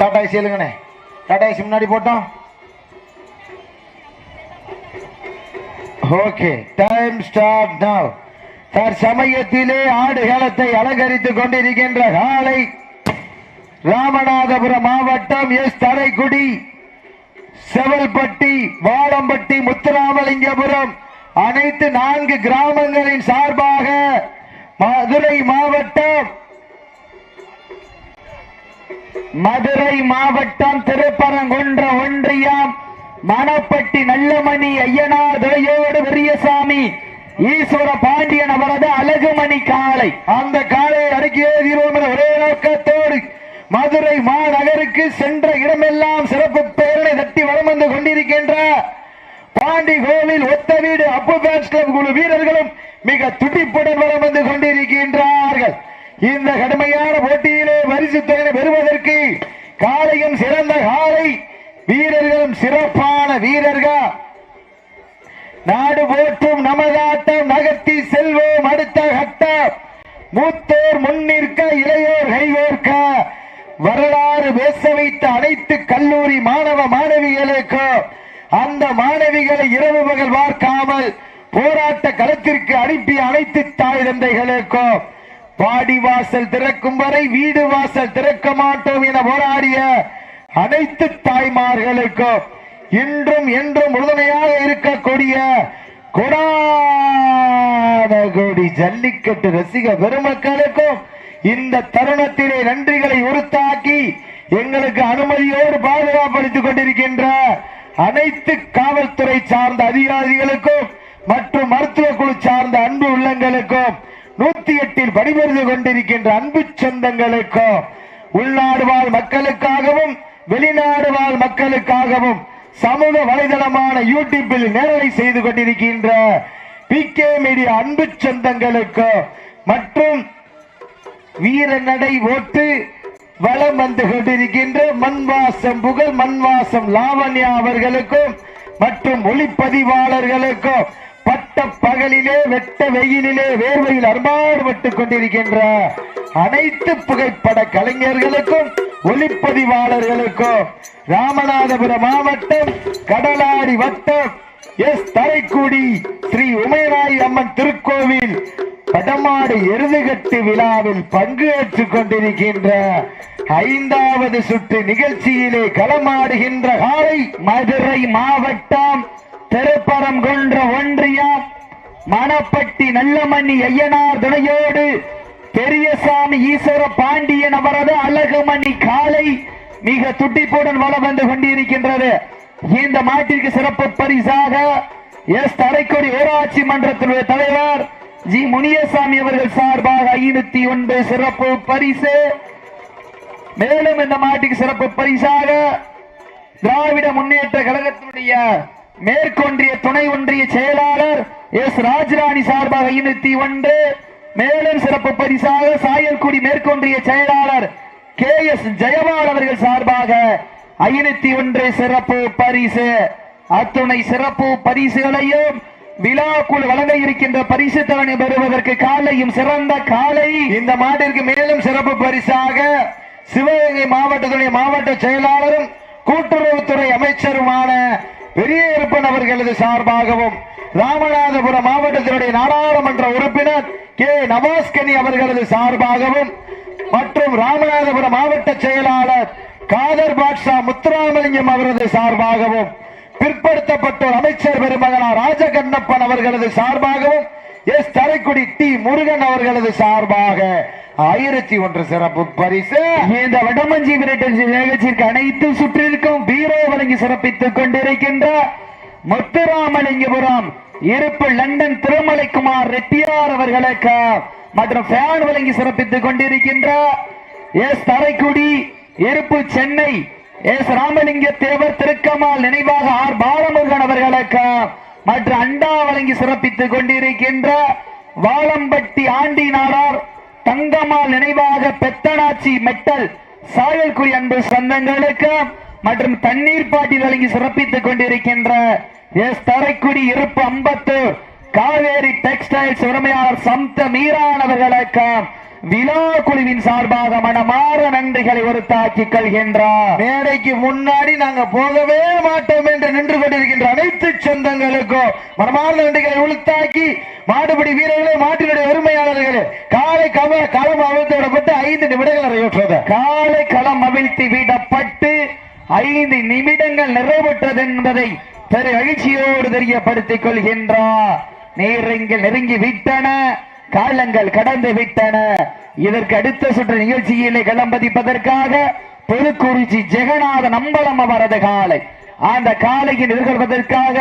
Tata AC எழுங்கண்ணே Tata AC முன்னாடி போட்டோம். ஓகே டைம் ஸ்டார்ட் நவ் தற்சமயத்திலே ஆடுகளத்தை அலங்கரித்துக் கொண்டிருக்கின்ற காலை ராமநாதபுரம் மாவட்டம் எஸ். தரைக்குடி செவல்பட்டி வாழம்பட்டி முத்துராமலிங்கபுரம் அனைத்து நான்கு கிராமங்களின் சார்பாக மதுரை மாவட்டம் மதுரை மாவட்டம் திருப்பரங்குன்ற ஒன்றியம் மணப்பட்டி நல்லமணி ஐயனார் துறையோடு பெரியசாமி ஈஸ்வர பாண்டியன் அவரது அழகுமணி காளை. அந்த காலையை அடக்கியே தீர்வோம் ஒரே நோக்கத்தோடு மதுரை மாநகருக்கு சென்ற இடமெல்லாம் சிறப்பு பெயர்களை தட்டி வலம் வந்து கொண்டிருக்கின்ற பாண்டி கோவில் ஒத்த வீடு அப்பு பேட்ஸ் கிளப் குழு வீரர்களும் மிக துடிப்புடன் வளம் வந்து கொண்டிருக்கின்றார்கள். இந்த கடுமையான போட்டியிலே பரிசு தொகை பெறுவதற்கு காலையும் சிறந்த காலை வீரர்களும் சிறப்பான வீரர்கள். நாடு போற்றும் நமதாட்டம் நகர்த்தி செல்வோம் அடுத்த கட்டம். மூத்தோர் முன்னிற்க இளையோர் கைகோர்க்க. வரலாறு பேச வைத்த அனைத்து கல்லூரி மாணவ மாணவிகளுக்கும் அந்த மாணவிகளை இரவு பகல் பார்க்காமல் போராட்ட களத்திற்கு அனுப்பிய அனைத்து தாய் தந்தைகளுக்கும் வாடி வாசல் திறக்கும் வரை வீடு வாசல் திறக்க மாட்டோம் என போராடிய அனைத்து தாய்மார்களுக்கும் இன்றும் என்றும் உறுதுணையாக இருக்கக்கூடிய கொடானகுடி ஜல்லிக்கட்டு ரசிக பெருமக்களுக்கும் இந்த தருணத்திலே நன்றிகளை உறுத்தாக்கி எங்களுக்கு அனுமதியோடு பாதுகாப்படுத்திக் கொண்டிருக்கின்ற அனைத்து காவல்துறை சார்ந்த அதிகாரிகளுக்கும் மற்றும் மருத்துவ குழு சார்ந்த அன்பு உள்ளங்களுக்கும் நூத்தி எட்டில் பணிபுரிந்து கொண்டிருக்கின்ற அன்பு சொந்தங்களுக்கும் உள்நாடு வாழ் மக்களுக்காகவும் வெளிநாடு வாழ் மக்களுக்காகவும் சமூக வலைதளமான யூடியூப்பில் நேரலை செய்து கொண்டிருக்கின்ற பி கே மீடியா அன்பு சொந்தங்களுக்கு மற்றும் வீர நடை ஓட்டு வலம் வந்து கொண்டிருக்கின்ற மண்வாசம் புகழ் மண்வாசம் லாவண்யா அவர்களுக்கும் மற்றும் ஒளிப்பதிவாளர்களுக்கும் பட்ட பகலிலே வெட்ட வெயிலிலே வேர்வையில் அர்மாடுபட்டுக் கொண்டிருக்கின்ற அனைத்து புகைப்பட கலைஞர்களுக்கும் ஒளிப்பதிவாளர்களுக்கும் ராமநாதபுரம் மாவட்டம் கடலாடி வட்டம் எஸ். தரைக்குடி ஸ்ரீ. உமைராய் அம்மன் திருக்கோவில் படமாடு எருதுகட்டு விழாவில் பங்கேற்றுக் கொண்டிருக்கின்ற ஐந்தாவது சுற்று நிகழ்ச்சியிலே களமாடுகின்ற காலை மதுரை மாவட்டம் திருப்பரங்குன்ற ஒன்றியம் மணப்பட்டி நல்லமணி ஐயனார் துணையோடு பெரியசாமி ஈஸ்வர பாண்டியன் அவரது அழகுமணி காலை மிக துட்டிப்புடன் வளம் வந்து கொண்டிருக்கின்றது. இந்த மாட்டிற்கு சிறப்பு பரிசாக எஸ் தரைக்கொடி ஊராட்சி மன்றத்தினுடைய தலைவர் ஜி முனியசாமி அவர்கள் சார்பாக ஐநூத்தி ஒன்று சிறப்பு பரிசு. மேலும் இந்த மாட்டுக்கு சிறப்பு பரிசாக திராவிட முன்னேற்ற கழகத்தினுடைய மேற்கொன்றிய துணை ஒன்றிய செயலாளர் எஸ் ராஜராணி சார்பாக ஐநூத்தி ஒன்று. மேலும் சிறப்பு பரிசாக சாயல்குடி மேற்கொன்றிய செயலாளர் கே எஸ் ஜெயபால் அவர்கள் சார்பாக ஐநூத்தி ஒன்று சிறப்பு பரிசு. அத்துணை சிறப்பு பரிசுகளையும் விழாக்குள் வழங்க இருக்கின்ற பரிசு தவணை பெறுவதற்கு காலையும் சிறந்த காலை. இந்த மாட்டிற்கு மேலும் சிறப்பு பரிசாக சிவகங்கை மாவட்டத்துடைய மாவட்ட செயலாளரும் கூட்டுறவுத்துறை அமைச்சருமான பெரிய இருப்பன் அவர்களது சார்பாகவும் ராமநாதபுரம் மாவட்டத்தினுடைய நாடாளுமன்ற உறுப்பினர் கே. நவாஸ்கனி அவர்களது சார்பாகவும் மற்றும் ராமநாதபுரம் மாவட்ட செயலாளர் காதர் பாட்ஷா முத்துராமலிங்கம் அவரது சார்பாகவும் பிற்படுத்தப்பட்டோர் அமைச்சர் பெருமகனார் ராஜகண்ணப்பன் அவர்களது சார்பாகவும் எஸ் கரைக்குடி டி முருகன் அவர்களது சார்பாக ஆயிரத்தி ஒன்று சிறப்பு பரிசு. இந்த வடமஞ்சி விரட்டல் நிகழ்ச்சிக்கு அனைத்து சுற்றிருக்கும் பீரோ வழங்கி சிறப்பித்துக் கொண்டிருக்கின்ற முத்துராமலிங்கபுரம் இருப்பு லண்டன் திருமலைக்குமார் ரெட்டியார் அவர்களுக்கு மற்றும் ஃபேன் வழங்கி சிறப்பித்துக் கொண்டிருக்கின்ற எஸ் தரைக்குடி இருப்பு சென்னை எஸ் ராமலிங்க தேவர் திருக்கமால் நினைவாக ஆர் பாலமுருகன் அவர்களுக்கு மற்றும் அண்டா வழங்கி சிறப்பித்துக் கொண்டிருக்கின்ற வாழம்பட்டி ஆண்டி நாடார் தங்கம்மாள் நினைவாக பெத்தனாச்சி மெட்டல் சாயல்குடி அன்பு சொந்தங்களுக்கு மற்றும் தண்ணீர் பாட்டி வழங்கி சிறப்பித்துக் கொண்டிருக்கின்ற எஸ் தரைக்குடி இருப்பு அம்பத்தூர் காவேரி டெக்ஸ்டைல்ஸ் உரிமையாளர் சம்த மீரானவர்களுக்கு விழா குழுவின் சார்பாக மனமாற நன்றிகளை உறுத்தாக்கிக் கொள்கின்றார். மேடைக்கு முன்னாடி நாங்க போகவே மாட்டோம் என்று நின்று கொண்டிருக்கின்ற அனைத்து சொந்தங்களுக்கும் மனமார்ந்த நன்றிகளை உளுத்தாக்கி மாடுபிடி வீரர்களே மாட்டினுடைய உரிமையாளர்களே காலை கவ களம் அவிழ்த்து விடப்பட்டு ஐந்து நிமிடங்கள் நிறைவேற்றுவது. காலை களம் அவிழ்த்து விடப்பட்டு ஐந்து நிமிடங்கள் நிறைவுற்றது என்பதை பெரு எழுச்சியோடு தெரியப்படுத்திக் கொள்கின்றார். நேரங்கள் நெருங்கி விட்டன. காலங்கள் கடந்து விட்டன. இதற்கு அடுத்த சுற்று நிகழ்ச்சியிலே களம்பதிப்பதற்காக பெருக்குறிச்சி ஜெகநாத அம்பலம் அவரது காலை. அந்த காலையின் எதிர்கொள்வதற்காக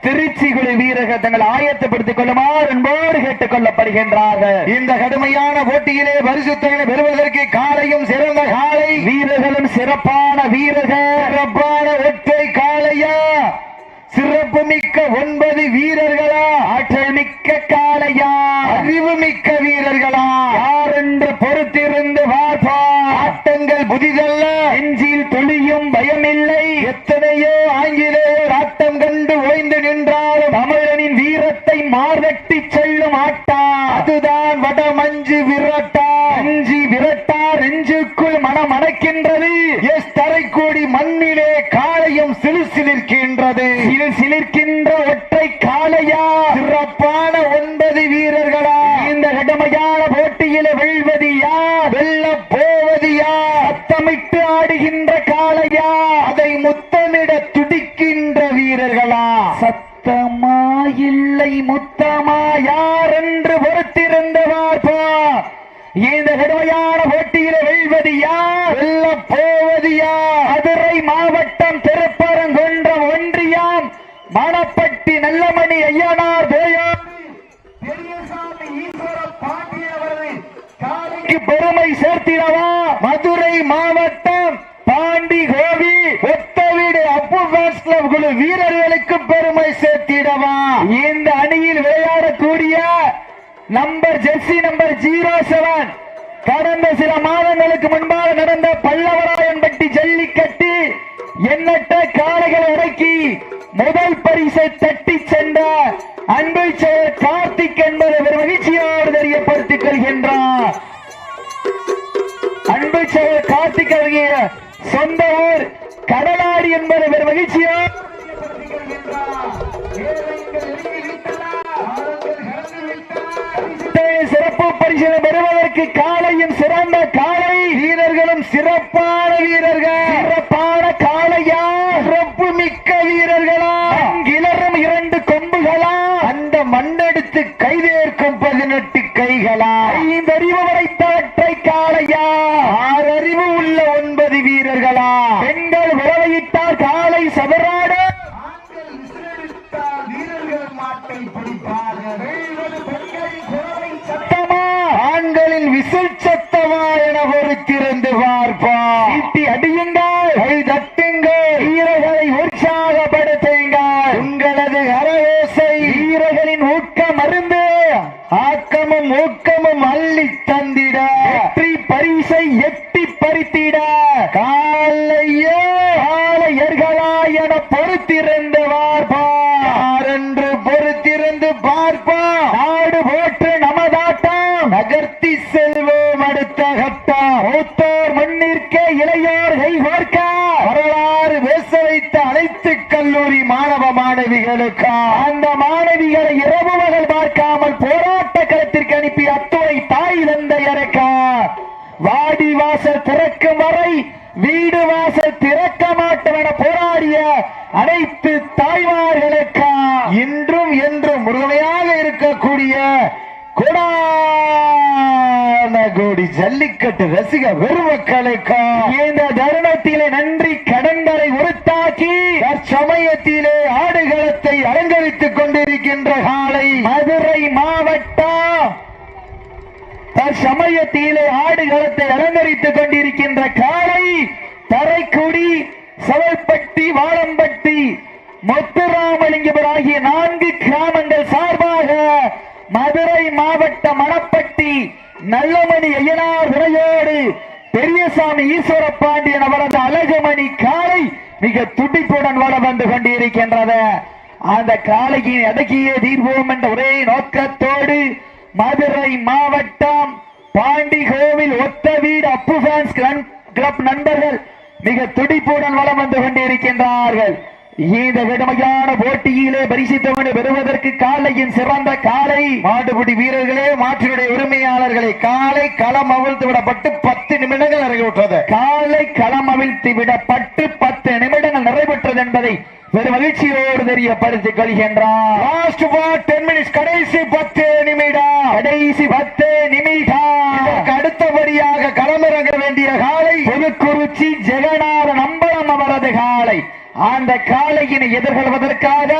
திருச்சி குழு வீரர்கள் தங்கள் ஆயத்தப்படுத்திக் கொள்ளுமாறு என்போடு கேட்டுக் கொள்ளப்படுகின்றார்கள். இந்த கடுமையான போட்டியிலே பரிசுத்தனை பெறுவதற்கு காலையும் சிறந்த காலை. வீரர்களும் சிறப்பான வீரர்கள். சிறப்பான ஒற்றை காளையா சிறப்பு மிக்க ஒன்பது வீரர்களா? ஆற்றல் மிக்க காளையா? அறிவு மிக்க வீரர்களா? யார் என்று பொறுத்திருந்து பார்ப்பார் ஆட்டங்கள் புதிதல்ல நெஞ்சில் துளியும் பயமில்லை. எத்தனையோ ஆங்கிலேயர் ஆட்டம் கண்டு ஓய்ந்து நின்றாலும் தமிழனின் வீரத்தை மார்வெட்டி செல்லும் ஆட்டா. அதுதான் வட மஞ்சு விரட்டா. அஞ்சி விரட்டா நெஞ்சுக்குள் மனம் அணைக்கின்றது எஸ் தரைக்குள் காளையும் சிலுசிலிருக்கின்றது சிறு சிலிர்க்கின்ற ஒற்றை காளையா? சிறப்பான ஒன்பது வீரர்களா இந்த கடுமையான போட்டியில வெல்வது யார் வெல்ல போவது யார் சத்தமிட்டு ஆடுகின்ற காளையா அதை முத்தமிட துடிக்கின்ற வீரர்களா சத்தமா இல்லை முத்தமா யார் என்று பொறுத்திருந்து பார்ப்பா இந்த கடுமையான போட்டியில வெல்வது யார் வெல்ல போவது யார் மதுரை மாவட்டம் திருப்பரங்குன்றம் ஒன்றியம் மணப்பட்டி நல்லமணி ஐயனார் தேயார் காலைக்கு பெருமை சேர்த்திடவா? மதுரை மாவட்டம் பாண்டி கோவி ஒத்தவீடு அப்பு ஃபேன்ஸ் கிளப் குழு வீரர்களுக்கு பெருமை சேர்த்திடவா? இந்த அணியில் விளையாடக்கூடிய number jersey number zero seven கடந்த சில மாதங்களுக்கு முன்பாக நடந்த பல்லவராயன்பட்டி ஜல்லிக்கட்டு எண்ணற்ற காளைகளை இறக்கி முதல் பரிசை தட்டி சென்ற அன்பை செயல் கார்த்திக் என்பது கார்த்திக் சொந்த ஊர் கடலாடி என்பது ஒரு மகிழ்ச்சியோ? சிறப்பு பரிசீலனை பெறுவதற்கு காலையும் சிறந்த காலை வீரர்களும் சிறப்பான வீரர்கள். சிறப்பான காளையா? சிறப்பு மிக்க வீரர்களா? கிளறும் இரண்டு கொம்புகளா? அந்த மண்ணெடுத்து கைதேர்க்கும் பதினெட்டு கைகளா ஐந்து அறிவு வரைத்தவற்றை காளையா ஆறு அறிவு உள்ள ஒன்பது வீரர்களா பெண்கள் உறவையிட்டால் காலை சதுராடு சத்தமா ஆண்களின் விசில் சத்தமா என பொறுத்திருந்து பார்ப்பார் ஈட்டி அடியுங்கள் கை தட்டுங்கள் வீரர்களை உற்சாகப்படுத்துங்கள் உங்களது கரவேசை வீரர்களின் ஊக்க மருந்து ஆக்கமும் ஊக்கமும் அள்ளி தந்திட வெற்றி பரிசை எட்டி பறித்திட காலையோ காளையர்களா என பொறுத்திருந்து பார்ப்பார் என்று பொறுத்திருந்து பார்ப்போம் நாடு போற்று நமதாட்டம் நகர்த்தி செல்வோம் அடுத்த கட்டம் மூத்தோர் முன்னிற்க இளையோர் கை கோர்க்க வரலாறு பேச வைத்த அனைத்து கல்லூரி மாணவ மாணவிகளுக்கா அந்த மாணவிகளை இரவு மகள் பார்க்காமல் போராட்ட களத்திற்கு அனுப்பி அத்துறை தாய் தந்தையருக்கா வாடி வாசல் திறக்கும் வரை வீடு வாசல் திறக்க மாட்டோம் என போராடிய அனைத்து தாய்மார்களுக்கா இன்றும் என்றும் முழுமையாக இருக்கக்கூடிய கொடான கோடி ஜல்லிக்கட்டு ரசிக பெருமக்களுக்கா இந்த தருணத்திலே நன்றி தற்சமயத்திலே ஆடுகளத்தை அலங்கரித்துக் கொண்டிருக்கின்ற காலை மதுரை மாவட்டம் தற்சமயத்திலே ஆடுகளத்தை அலங்கரித்துக் கொண்டிருக்கின்ற காலை தரைக்குடி சவல்பட்டி வாழம்பட்டி முத்துராமலிங்கபுரம் ஆகிய நான்கு கிராமங்கள் சார்பாக மதுரை மாவட்ட மணப்பட்டி நல்லமணி ஐயனார் துறையோடு பெரியசாமி ஈஸ்வர பாண்டியன் அவரது அழகுமணி மிக துடிப்புடன் வள வந்து கொண்டிருக்கின்றது. அந்த காலையை அடக்கியே தீர்வோம் என்ற ஒரே நோக்கத்தோடு மதுரை மாவட்டம் பாண்டி கோவில் ஒத்த வீடு அப்பு ஃபேன்ஸ் கிளப் நண்பர்கள் மிக துடிப்புடன் வளம் வந்து கொண்டிருக்கின்றார்கள். இந்த கடுமையான போட்டியிலே பரிசித்தவனை பெறுவதற்கு காலையின் சிறந்த காலை மாட்டுப்பிடி வீரர்களே மாற்றினுடைய உரிமையாளர்களை காலை களம் அவிழ்த்து விடப்பட்டு நிறைவுற்றது காலை களம் அவிழ்த்து விடப்பட்டு பத்து நிமிடங்கள் நிறைவேற்றது என்பதை பெரும் மகிழ்ச்சியோடு தெரியப்படுத்திக் கொள்கின்றார். லாஸ்ட் ஃபார் டென் மினிட்ஸ் கடைசி பத்து நிமிடம். கடைசி பத்து நிமிடம். அடுத்தபடியாக களமிறங்க வேண்டிய காலை. புதுக்குறிச்சி ஜெகநாத நம்பலம் அவரது காலை. அந்த காளையினை எதிர்கொள்வதற்காக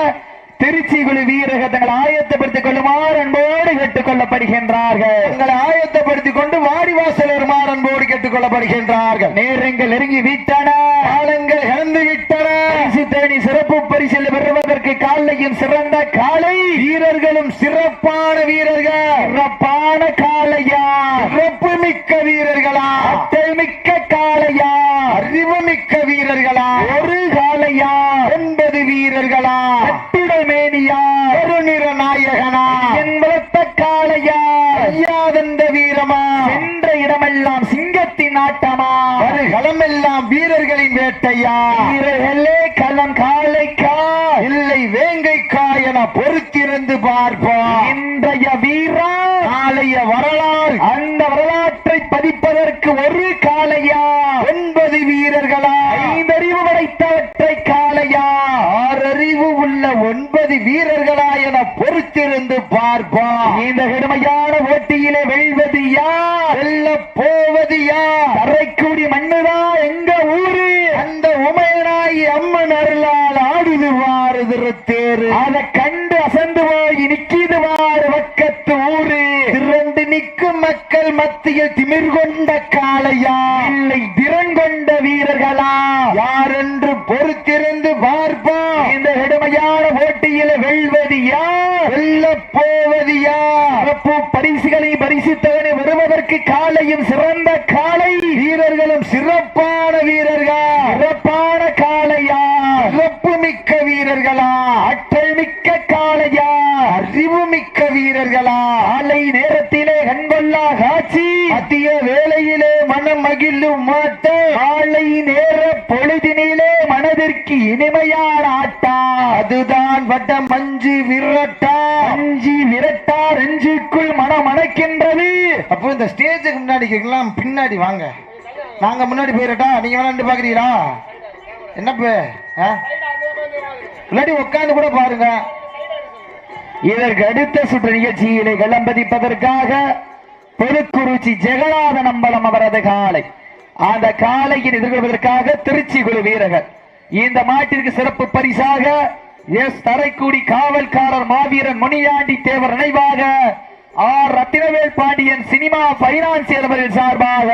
திருச்சி குழு வீரர்கள் ஆயத்தப்படுத்திக் கொள்ளுமாறு அன்போடு கேட்டுக் கொள்ளப்படுகின்றார்கள் ஆயத்தப்படுத்திக் கொண்டு வாடிவாசல் வருமாறு அன்போடு கேட்டுக் கொள்ளப்படுகின்றார்கள் நேரங்கள் நெருங்கி விட்டன. காலங்கள் இறந்து விட்டன. தேனி சிறப்பு பரிசில் பெறுவதற்கு காலையும் சிறந்த காலை. வீரர்களும் சிறப்பான வீரர்கள். சிறப்பான காளையா சிறப்பு மிக்க வீரர்களா? அட்டை மிக்க காளையா அறிவு மிக்க வீரர்களா? ஒரு காளையா ஒன்பது வீரர்களா? கட்டுடல் மேனியா ஒரு நிற நாயகனா என்பத்த காளையா. ஐயாதந்த வீரமா. சென்ற இடமெல்லாம் சிங்கத்தின் ஆட்டமா. களமெல்லாம் வீரர்களின் வேட்டையா. வீரர்களே களம் காளைக்கா. இல்லை வேங்கைக்கா என பொறுத்திருந்து பார்ப்போம். இன்றைய வீரா. நாளைய வரலாறு. அந்த வரலாற்றை பதிப்பதற்கு ஒரு காளையா ஒன்பது வீரர்களா ஐந்தறிவு படைத்தவற்றை காளையா ஆறறிவு உள்ள ஒன்பது வீரர்களா என பொறுத்திருந்து பார்ப்போம் இந்த கடுமையான போட்டியிலே வெல்வது யார்? வெல்ல போவது யார்? தரைக்குடி மண்ணுதா எங்க ஊரு? அந்த உமையனாய் அம்மன் அருளால் ஆடுதுவாறு திருத்தேரு அதை கண்டு அசந்து போய் நிக்கிது வாரு பக்கத்து ஊரு திரண்டு நிற்கும் மக்கள் மத்தியில் திமிர் கொண்ட காளையா? இல்லை. திறன் கொண்ட வீரர்களா? யார் என்று பொறுத்திருந்து பார்ப்போம் இந்த கடுமையான போட்டியில வெல்வது யார்? வெல்ல போவது யார்? பரிசுகளை பரிசுத்தவனை வருவதற்கு காலையும் சிறந்த காலை வீரர்களும் சிறப்பான வீரர்கள்? சிறப்பான காளையா? சிறப்பு மிக்க வீரர்களா? அட்டல் மிக்க காளையா? வீரர்களா காலை நேரத்திலே கண்கொள்ளா காட்சி. மத்திய வேளையிலே மனம் மகிழும் மாட்டம். காலை நேர பொழுதினிலே மனதிற்கு இனிமையான ஆட்டா. அதுதான் வட்ட மஞ்சு விரட்டா. அஞ்சு விரட்டா அஞ்சுக்குள் மனம் அணைக்கின்றது அப்போ இந்த ஸ்டேஜுக்கு முன்னாடி கேட்கலாம் பின்னாடி வாங்க. நாங்க முன்னாடி போயிடட்டா நீங்க விளையாண்டு பாக்குறீங்களா? என்ன பே ஆ? உட்காந்து கூட பாருங்க. இதற்கு அடுத்த சுற்று நிகழ்ச்சியிலே கிளம்பதிப்பதற்காக பொதுக்குறிச்சி ஜெகநாதன் அம்பலம் அவரது காலை. அந்த காலையில் எதிர்கொள்வதற்காக திருச்சி குழு வீரர்கள். இந்த மாட்டிற்கு சிறப்பு பரிசாக எஸ் தரைக்குடி காவல்காரர் மாவீரன் முனியாண்டி தேவர் நினைவாக R Rathinavel Pandian cinema financier அவர்கள் சார்பாக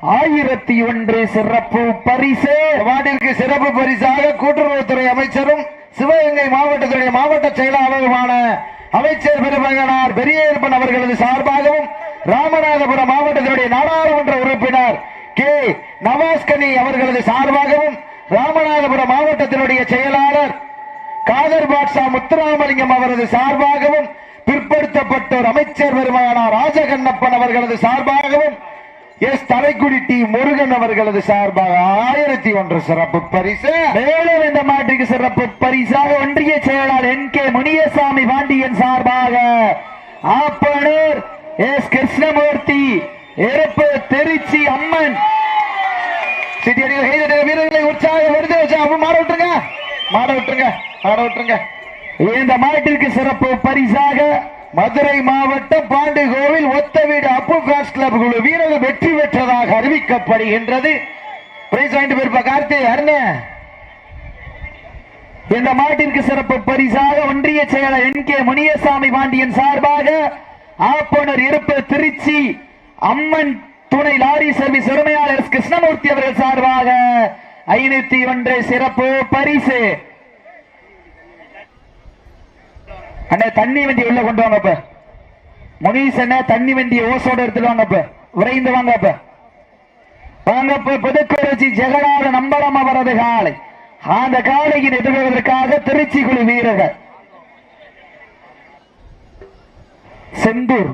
ஆயிரத்தி ஒன்று சிறப்பு பரிசு. வார்டிற்கு சிறப்பு பரிசாக கூட்டுறவுத்துறை அமைச்சரும் சிவகங்கை மாவட்டத்துடைய மாவட்ட செயலாளருமான அமைச்சர் பெருமகனார் பெரியப்பன் அவர்களது சார்பாகவும் ராமநாதபுரம் மாவட்டத்தினுடைய நாடாளுமன்ற உறுப்பினர் கே நவாஸ்கனி அவர்களது சார்பாகவும் ராமநாதபுரம் மாவட்டத்தினுடைய செயலாளர் காதர் பாட்ஷா முத்துராமலிங்கம் அவரது சார்பாகவும் பிற்படுத்தப்பட்டோர் அமைச்சர் பெருமகனார் ராஜகண்ணப்பன் அவர்களது சார்பாகவும் எஸ் தலைக்குடி டி முருகன் அவர்களது சார்பாக ஆயிரத்தி ஒன்று சிறப்பு பரிசு. மேலும் இந்த மாட்டுக்கு சிறப்பு பரிசாக ஒன்றிய செயலாளர் என் கே முனியசாமி பாண்டியன் சார்பாக ஆப்பனூர் எஸ் கிருஷ்ணமூர்த்தி எருப்பு திருச்சி அம்மன். சிட்டியடிகள் வீரர்களை உற்சாக வருது அப்ப மாட விட்டுருங்க. மாட விட்டுருங்க மாட விட்டுருங்க. இந்த மாட்டிற்கு சிறப்பு பரிசாக மதுரை மாவட்டம் பாண்டி கோவில் ஒத்த வீடு அப்பு ஃபேன்ஸ் கிளப் குழு. வீரர்கள் வெற்றி பெற்றதாக அறிவிக்கப்படுகின்றது. பிரைஸ் வாங்கிட்டு போயிருப்பா அருணே. இந்த மாட்டிற்கு சிறப்பு பரிசாக ஒன்றிய செயலர் என் கே முனியசாமி பாண்டியன் சார்பாக ஆப்பனர் இருப்பு திருச்சி அம்மன் துணை லாரி சர்வீஸ் உரிமையாளர் கிருஷ்ணமூர்த்தி அவர்கள் சார்பாக ஐநூத்தி ஒன்று சிறப்பு பரிசு. அண்ணே தண்ணி வண்டி உள்ள கொண்டு வாங்க இப்ப தண்ணி வண்டியை ஓசோட எடுத்துட்டு வாங்க இப்ப விரைந்து வாங்க இப்ப வாங்க இப்ப புதுக்குறிச்சி ஜெகநாத நம்பரம் அவரது காலை. அந்த காலைக்கு எதிர்கொள்வதற்காக திருச்சி குழு வீரர்கள். செந்தூர்.